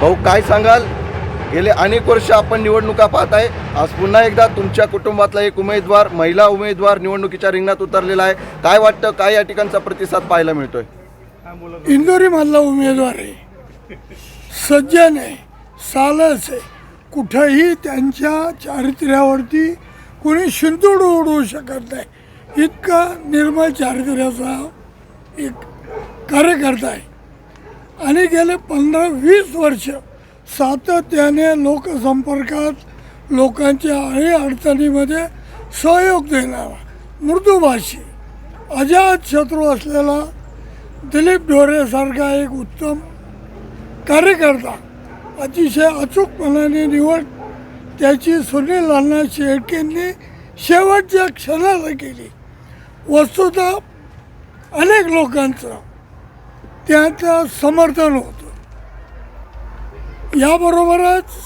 भाऊ काय सांगाल? गेले अनेक वर्ष आपण निवडणुका पाहत आहे. आज पुन्हा एकदा तुमच्या कुटुंबातला एक उमेदवार महिला उमेदवार निवडणुकीच्या रिंगणात उतरलेला आहे. काय वाटतं काय या ठिकाणचा प्रतिसाद पाहायला मिळतोय? इंदोरीमधला उमेदवार आहे. सज्जन आहे. सालस आहे. कुठंही त्यांच्या चारित्र्यावरती कोणी शिंतोड उडवू शकत नाही. इतका निर्मळ चारित्र्याचा एक कार्यकर्ता आहे. आणि गेले पंधरा वीस वर्ष सातत्याने लोकसंपर्कात लोकांच्या अडी अडचणीमध्ये सहयोग देणारा मृदुभाषी अजात शत्रू असलेला दिलीप ढोरेसारखा एक उत्तम कार्यकर्ता अतिशय अचूकपणाने निवड त्याची सुनील अण्णा शेळकेंनी शेवटच्या क्षणाला केली. वस्तुतः अनेक लोकांचं त्याचं समर्थन होतं. याबरोबरच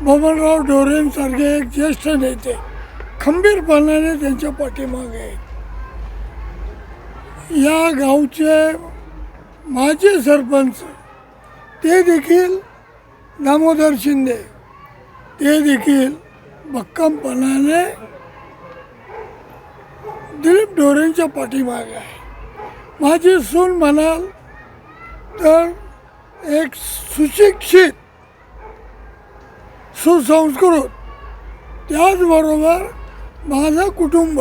बबनराव ढोरेंसारखे एक ज्येष्ठ नेते खंबीरपणाने त्यांच्या पाठीमागे आहेत. या गावचे माजी सरपंच ते देखील दामोदर शिंदे ते देखील भक्कमपणाने दिलीप ढोरेंच्या पाठीमागे आहे माझी सून म्हणाल तर एक सुशिक्षित सुसंस्कृत त्याचबरोबर माझं कुटुंब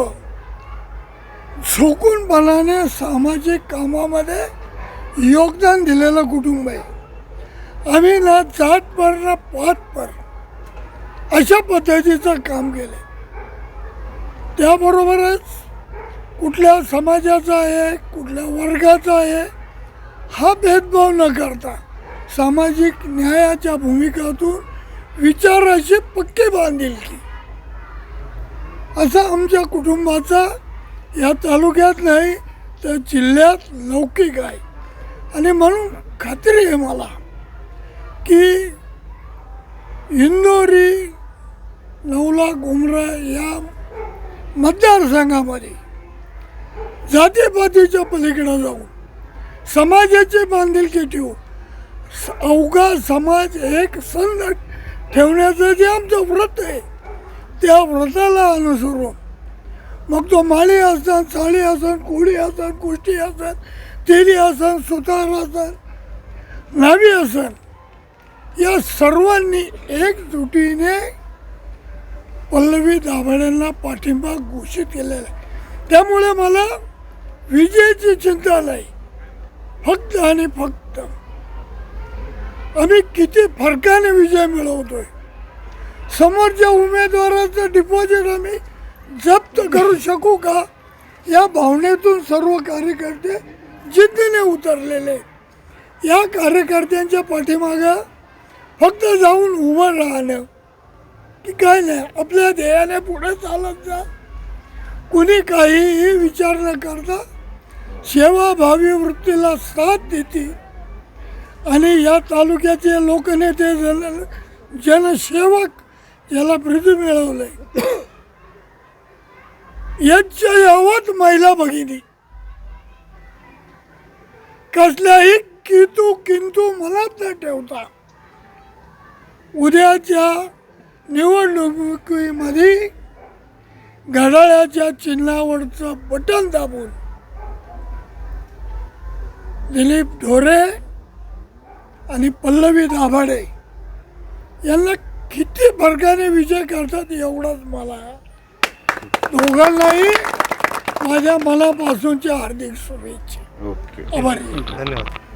सुकूनपणाने सामाजिक कामामध्ये योगदान दिलेलं कुटुंब आहे. आम्ही ना जातपर ना पातपर अशा पद्धतीचं काम केलं त्याबरोबरच कुठल्या समाजाचा आहे कुठल्या वर्गाचा आहे हा भेदभाव न करता सामाजिक न्यायाच्या भूमिकातून विचाराशी पक्के बांधील की. असा आमच्या कुटुंबाचा या तालुक्यात नाही तर जिल्ह्यात लौकिक आहे. आणि म्हणून खात्री आहे मला की इंदोरी नवला गुमरा या मतदारसंघामध्ये जातीपातीच्या पलीकडे जाऊन समाजाची बांधिलकी ठेवून अवघा समाज एक संघ ठेवण्याचं जे आमचं व्रत आहे त्या व्रताला अनुसरून मग तो माळी असन साळी असन कोळी असन कुष्टी असन तेली असन सुतार असन नावी असन या सर्वांनी एकजुटीने पल्लवी दाभाड्यांना पाठिंबा घोषित केलेला आहे. त्यामुळे मला विजयाची चिंता नाही फक्त आणि फक्त. आम्ही किती फरकाने विजय मिळवतोय. समोरच्या उमेदवाराचं डिपॉझिट आम्ही जप्त करू शकू का या भावनेतून सर्व कार्यकर्ते जिद्दीने उतरलेले या कार्यकर्त्यांच्या पाठीमागं फक्त जाऊन उभं राहणं. की काय नाही आपल्या ध्येयाने पुढे चालत जा. कुणी काहीही विचार न करता सेवाभावी वृत्तीला साथ देते. आणि या तालुक्याचे लोकनेते जन जनसेवक याला ब्रिज मिळवलंय. यांच्या यावत महिला भगिनी. कसल्याही कितू किंतू मनात न ठेवता उद्याच्या निवडणुकीमध्ये घड्याळ्याच्या चिन्हावरचं बटन दाबून दिलीप ढोरे आणि पल्लवी दाभाडे यांना किती फरकाने विजय करतात एवढाच मला. दोघांनाही माझ्या मनापासूनच्या हार्दिक शुभेच्छा. ओके. आभारी. धन्यवाद.